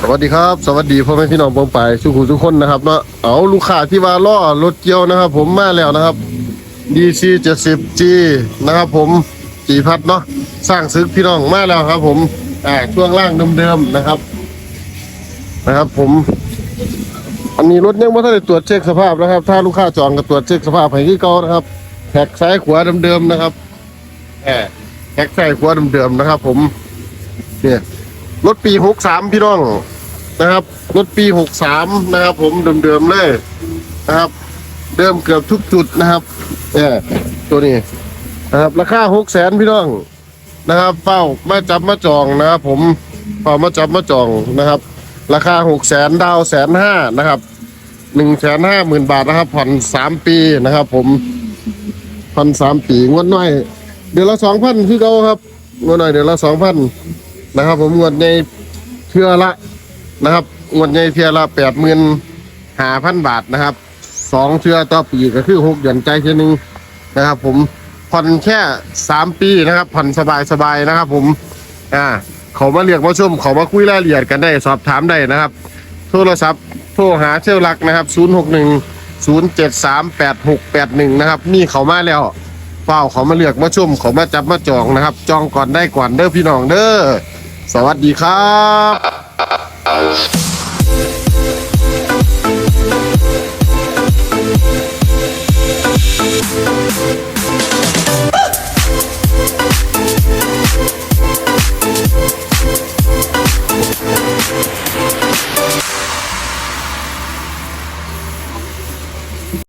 สวัสดีครับ สวัสดีพ่อแม่พี่น้องปองไปสุขุทุกคนนะครับเนาะเอาลูกค้าที่ว่าล่อรถเกียวนะครับ ผมมาแล้วนะครับ DC 70G นะครับผมจีพัดเนาะสร้างซึกพี่น้องมาแล้วครับ ผมอ่าช่วงล่างเดิมๆนะครับ นะครับ ผม อันนี้รถยังไม่ทันได้ตรวจเช็คสภาพนะครับ ถ้าลูกค้าจองก็ตรวจเช็คสภาพให้ที่เก่านะครับแท็กซ้ายขวาเดิมๆนะครับแอบแท็กซ้ายขวาเดิมๆนะครับ ผมเนี่ย รถปีหกสามพี่น้องนะครับ รถปีหกสามนะครับ ผมเดิมๆเลยนะครับ เดิมเกือบทุกจุดนะครับเนี่ยตัวนี้นะครับราคาหกแสนพี่น้องนะครับเฝ้ามาจับมาจองนะครับ ผมเฝ้ามาจับมาจองนะครับ ราคาหกแสนดาวแสนห้านะครับหนึ่งแสนห้าหมื่นบาทนะครับผ่อนสามปีนะครับ ผมผ่อนสามปีงวดน้อย เดือนละสองพันคือเขาครับงวดน้อยเดือนละสองพัน นะครับ ผมงวดในเทือละนะครับงวดในเทือละแปดหมื่นห้าพันบาทนะครับสองเทือต่อปีก็คือหกหย่อนใจเท่นึงนะครับ ผมผ่อนแค่สามปีนะครับผ่อนสบายสบายๆนะครับ ผมอ่าเขามาเรียกมาชมเขามาคุยรายละเอียดกันได้สอบถามได้นะครับ โทรศัพท์โทรหาเชี่ยวรักนะครับ0 6 1 0 7 3 8 6 8 1นะครับนี่เขามาแล้วเฝ้าเขามาเลือกมาชมเขามาจับมาจองนะครับ จองก่อนได้ก่อนเด้อพี่น้องเด้อ วัสดีครับเ